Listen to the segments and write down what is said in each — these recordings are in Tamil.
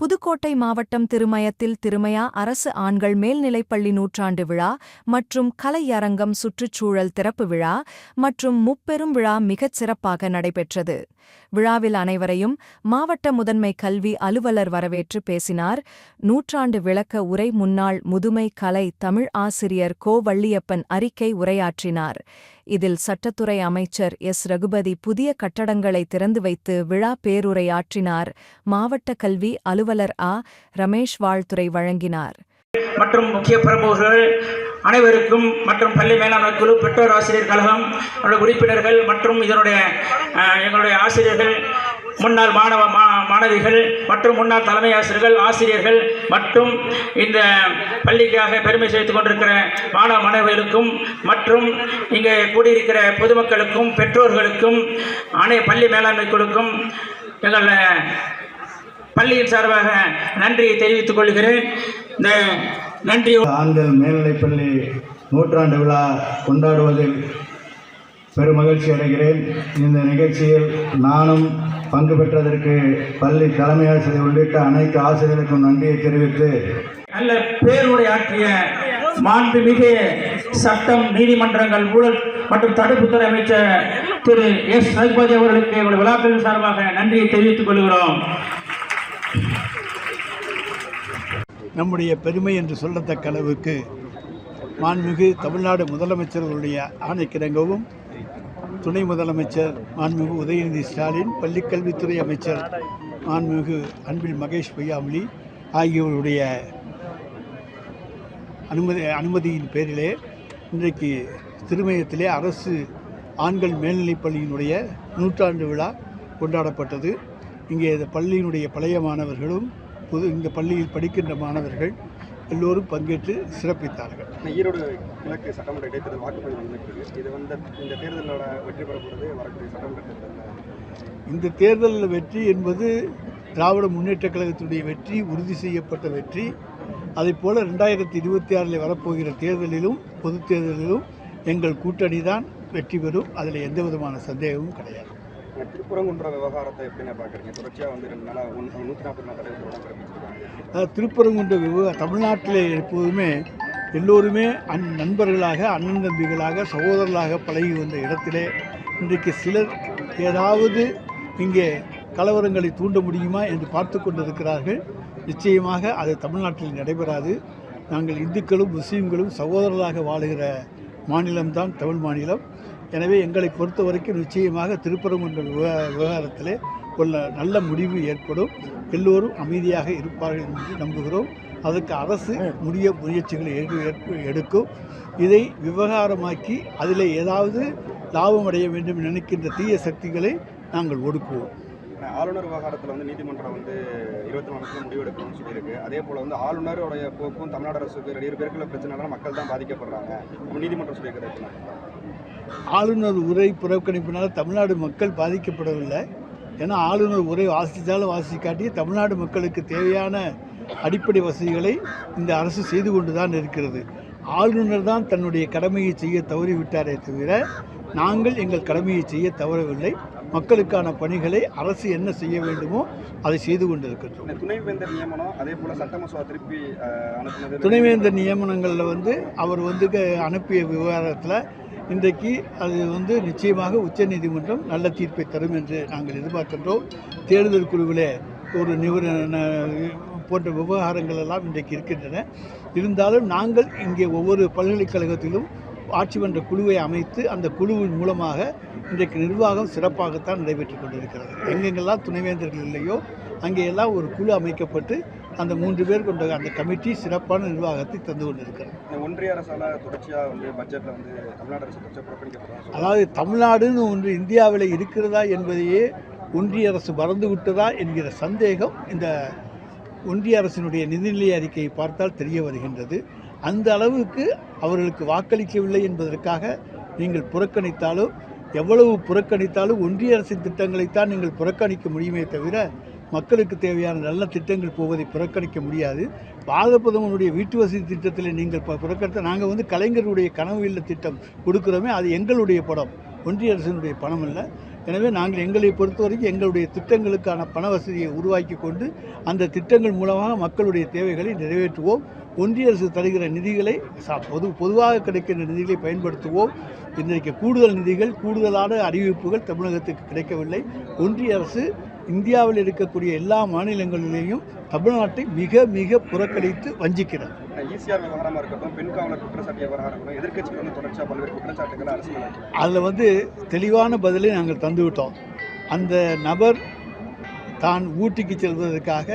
புதுக்கோட்டை மாவட்டம் திருமயத்தில் திருமயா அரசு ஆண்கள் மேல்நிலைப்பள்ளி நூற்றாண்டு விழா மற்றும் கலையரங்கம் சுற்றுச்சூழல் திறப்பு விழா மற்றும் முப்பெரும் விழா மிகச் சிறப்பாக நடைபெற்றது. விழாவில் அனைவரையும் மாவட்ட முதன்மை கல்வி அலுவலர் வரவேற்று பேசினார். நூற்றாண்டு விளக்க உரை முன்னாள் முதுமை கலை தமிழ் ஆசிரியர் கோ வள்ளியப்பன் அறிக்கை உரையாற்றினார். இதில் சட்டத்துறை அமைச்சர் எஸ். ரகுபதி புதிய கட்டடங்களை திறந்து வைத்து விழா பேருரையாற்றினார். மாவட்ட கல்வி அலுவலர் ஆ. ரமேஷ் வாழ்த்துறை வழங்கினார். மற்றும் முக்கிய பிரமுகர்கள் அனைவருக்கும் மற்றும் பள்ளி மேலாண்மை குழு பெற்றோர் ஆசிரியர் கழகம் உறுப்பினர்கள் மற்றும் இதனுடைய எங்களுடைய ஆசிரியர்கள் முன்னாள் மாணவ மா மாணவிகள் மற்றும் முன்னாள் தலைமை ஆசிரியர்கள் ஆசிரியர்கள் மற்றும் இந்த பள்ளிக்காக பெருமை சேர்த்து கொண்டிருக்கிற மாணவ மாணவர்களுக்கும் மற்றும் இங்கே கூடியிருக்கிற பொதுமக்களுக்கும் பெற்றோர்களுக்கும் அனைத்து பள்ளி மேலாண்மை குழுக்கும் எங்கள் பள்ளியின் சார்பாக நன்றியை தெரிவித்துக் கொள்கிறேன். இந்த நன்றி ஆண்கள் மேல்நிலைப்பள்ளி நூற்றாண்டு விழா கொண்டாடுவதில் பெரும் மகிழ்ச்சி அடைகிறேன். இந்த நிகழ்ச்சியில் நானும் பங்கு பெற்றதற்கு பள்ளி தலைமை ஆசிரியர் உள்ளிட்ட அனைத்து ஆசிரியர்களுக்கும் நன்றியை தெரிவித்து நல்ல பேருரை ஆற்றிய மாண்புமிகு சட்டம் நீதிமன்றங்கள் ஊழல் மற்றும் தடுப்புத்துறை அமைச்சர் திரு எஸ். ரகுபதி அவர்களுக்கு எங்களுடைய விழாக்களின் சார்பாக நன்றியை தெரிவித்துக் கொள்கிறோம். நம்முடைய பெருமை என்று சொல்லத்தக்க அளவுக்கு மாண்புமிகு தமிழ்நாடு முதலமைச்சர்களுடைய ஆணைக்கிணங்கவும் துணை முதலமைச்சர் மாண்புமிகு உதயநிதி ஸ்டாலின் பள்ளிக்கல்வித்துறை அமைச்சர் மாண்புமிகு அன்பில் மகேஷ் பொய்யாமொழி ஆகியோருடைய அனுமதி அனுமதியின் பேரிலே இன்றைக்கு திருமயத்திலே அரசு ஆண்கள் மேல்நிலைப்பள்ளியினுடைய நூற்றாண்டு விழா கொண்டாடப்பட்டது. இங்கே இந்த பள்ளியினுடைய பழைய மாணவர்களும் புது இந்த பள்ளியில் படிக்கின்ற மாணவர்கள் எல்லோரும் பங்கேற்று சிறப்பித்தார்கள். ஈரோடு கிழக்கு சட்டமன்ற இடைத்தேர்தல் வாக்குப்பதிவு இது வந்து இந்த தேர்தலோட வெற்றி பெற போகிறது வரக்கூடிய சட்டமன்ற தேர்தலில் இந்த தேர்தலில் வெற்றி என்பது திராவிட முன்னேற்றக் கழகத்தினுடைய வெற்றி உறுதி செய்யப்பட்ட வெற்றி. அதைப் போல ரெண்டாயிரத்தி இருபத்தி ஆறில் வரப்போகிற தேர்தலிலும் பொதுத் தேர்தலிலும் எங்கள் கூட்டணி தான் வெற்றி பெறும். அதில் எந்த விதமான சந்தேகமும் கிடையாது. திருப்பரங்குன்ற விவகாரத்தை எப்படின்னு பார்க்குறீங்க? தொடர்ச்சியாக வந்து ரெண்டு நாளாக நூற்றி நாற்பது நாள் திருப்பரங்குன்ற தமிழ்நாட்டில் எப்போதுமே எல்லோருமே அந் நண்பர்களாக அண்ணன் தம்பிகளாக சகோதரர்களாக பழகி வந்த இடத்திலே இன்றைக்கு சிலர் ஏதாவது இங்கே கலவரங்களை தூண்ட முடியுமா என்று பார்த்து கொண்டிருக்கிறார்கள். நிச்சயமாக அது தமிழ்நாட்டில் நடைபெறாது. நாங்கள் இந்துக்களும் முஸ்லீம்களும் சகோதரர்களாக வாழுகிற மாநிலம்தான் தமிழ் மாநிலம். எனவே எங்களை பொறுத்த வரைக்கும் நிச்சயமாக திருப்பரங்குன்ற விவ விவகாரத்திலே உள்ள நல்ல முடிவு ஏற்படும். எல்லோரும் அமைதியாக இருப்பார்கள் என்று நம்புகிறோம். அதற்கு அரசு முடிய முயற்சிகளை எடுக்கும். இதை விவகாரமாக்கி அதில் ஏதாவது லாபம் அடைய வேண்டும் நினைக்கின்ற தீய சக்திகளை நாங்கள் ஒடுக்குவோம். ஆளுநர் விவகாரத்தில் வந்து நீதிமன்றம் வந்து இருபத்தி நாலு நாட்கள் முடிவெடுக்கணும்னு சொல்லியிருக்கு. அதே போல் வந்து ஆளுநருடைய போக்கும் தமிழ்நாடு அரசுக்கு ரெண்டு பேருக்குள்ள பிரச்சனைனால மக்கள் தான் பாதிக்கப்படுறாங்க. நீதிமன்றம் சொல்லியிருக்கிறது ஆளுநர் உரை புறக்கணிப்பினால் தமிழ்நாடு மக்கள் பாதிக்கப்படவில்லை. ஏன்னா ஆளுநர் உரை வாசித்தாலும் வாசிக்காட்டி தமிழ்நாடு மக்களுக்கு தேவையான அடிப்படை வசதிகளை இந்த அரசு செய்து கொண்டு தான் இருக்கிறது. ஆளுநர் தான் தன்னுடைய கடமையை செய்ய தவறிவிட்டாரே தவிர நாங்கள் எங்கள் கடமையை செய்ய தவறவில்லை. மக்களுக்கான பணிகளை அரசு என்ன செய்ய வேண்டுமோ அதை செய்து கொண்டிருக்கின்றோம். இந்த துணைவேந்தர் நியமனம் அதே போல் சட்ட மசோதா திருப்பி அனுப்புனது துணைவேந்தர் நியமனங்களில் வந்து அவர் வந்து அனுப்பிய விவகாரத்தில் இன்றைக்கு அது வந்து நிச்சயமாக உச்சநீதிமன்றம் நல்ல தீர்ப்பை தரும் என்று நாங்கள் எதிர்பார்க்கின்றோம். தேர்தல் குழுவிலே ஒரு நிபுண போன்ற விவகாரங்கள் எல்லாம் இன்றைக்கு இருக்கின்றன. இருந்தாலும் நாங்கள் இங்கே ஒவ்வொரு பல்கலைக்கழகத்திலும் ஆட்சி மன்ற குழுவை அமைத்து அந்த குழுவின் மூலமாக இன்றைக்கு நிர்வாகம் சிறப்பாகத்தான் நடைபெற்று கொண்டிருக்கிறது. எங்கெங்கெல்லாம் துணைவேந்தர்கள் இல்லையோ அங்கேயெல்லாம் ஒரு குழு அமைக்கப்பட்டு அந்த மூன்று பேர் கொண்ட அந்த கமிட்டி சிறப்பான நிர்வாகத்தை தந்து கொண்டிருக்கிறது ஒன்றிய அரசால் தொடர்ச்சியாக வந்து பட்ஜெட்டில் வந்து தமிழ்நாடு அரசு அதாவது தமிழ்நாடுன்னு ஒன்று இந்தியாவில் இருக்கிறதா என்பதையே ஒன்றிய அரசு மறந்து விட்டதா என்கிற சந்தேகம் இந்த ஒன்றிய அரசினுடைய நிதிநிலை அறிக்கையை பார்த்தால் தெரிய வருகின்றது. அந்த அளவுக்கு அவர்களுக்கு வாக்களிக்கவில்லை என்பதற்காக நீங்கள் புறக்கணித்தாலும் எவ்வளவு புறக்கணித்தாலும் ஒன்றிய அரசின் திட்டங்களைத்தான் நீங்கள் புறக்கணிக்க முடியுமே தவிர மக்களுக்கு தேவையான நல்ல திட்டங்கள் போவதை புறக்கணிக்க முடியாது. பாரத பிரதமருடைய வீட்டு வசதி திட்டத்தில் நீங்கள் ப- புறக்கணித்த நாங்கள் வந்து கலைஞருடைய கனவு இல்ல திட்டம் கொடுக்குறோமே அது எங்களுடைய படம். ஒன்றிய அரசினுடைய பணம் இல்லை. எனவே நாங்கள் எங்களை பொறுத்தவரைக்கும் எங்களுடைய திட்டங்களுக்கான பண வசதியை உருவாக்கி கொண்டு அந்த திட்டங்கள் மூலமாக மக்களுடைய தேவைகளை நிறைவேற்றுவோம். ஒன்றிய அரசு தருகிற நிதிகளை பொது பொதுவாக கிடைக்கின்ற நிதிகளை பயன்படுத்துவோம். இன்றைக்கு கூடுதல் நிதிகள் கூடுதலான அறிவிப்புகள் தமிழகத்துக்கு கிடைக்கவில்லை. ஒன்றிய அரசு இந்தியாவில் இருக்கக்கூடிய எல்லா மாநிலங்களிலேயும் தமிழ்நாட்டை மிக மிக புறக்கணித்து வஞ்சிக்கிறது. ஈசிஆர் விவகாரமா இருக்கட்டும் பெண் காவலர் குற்றச்சாட்டு விவகாரம் இருக்கட்டும் எதிர்க்கட்சிகள் வந்து தொடர்ச்சியாக பல்வேறு குற்றச்சாட்டுகளை அரசு. அதில் வந்து தெளிவான பதிலை நாங்கள் தந்துவிட்டோம் அந்த நபர் தான் ஊட்டிக்கு செல்வதற்காக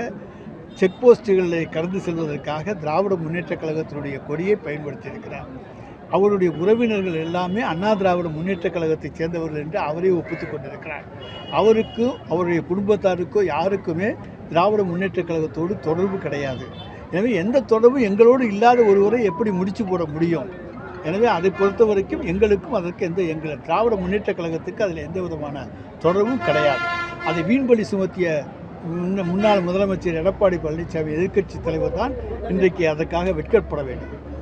செக் போஸ்ட்டுகளை கடந்து செல்வதற்காக திராவிட முன்னேற்றக் கழகத்தினுடைய கொடியை பயன்படுத்தியிருக்கிறார். அவருடைய உறவினர்கள் எல்லாமே அண்ணா திராவிட முன்னேற்றக் கழகத்தைச் சேர்ந்தவர்கள் என்று அவரே ஒப்புத்துக் கொண்டிருக்கிறார். அவருக்கும் அவருடைய குடும்பத்தாருக்கோ யாருக்குமே திராவிட முன்னேற்றக் கழகத்தோடு தொடர்பு கிடையாது. எனவே எந்த தொடர்பும் எங்களோடு இல்லாத ஒருவரை எப்படி முடிச்சு போட முடியும்? எனவே அதை பொறுத்த வரைக்கும் எங்களுக்கும் அதற்கு எந்த எங்கள் திராவிட முன்னேற்றக் கழகத்துக்கு அதில் எந்த விதமான தொடர்பும் கிடையாது. அதை வீண்பலி சுமத்திய முன்ன- முன்னாள் முதலமைச்சர் எடப்பாடி பழனிசாமி எதிர்க்கட்சி தலைவர் தான் இன்றைக்கு அதற்காக வெட்கப்பட வேண்டும்.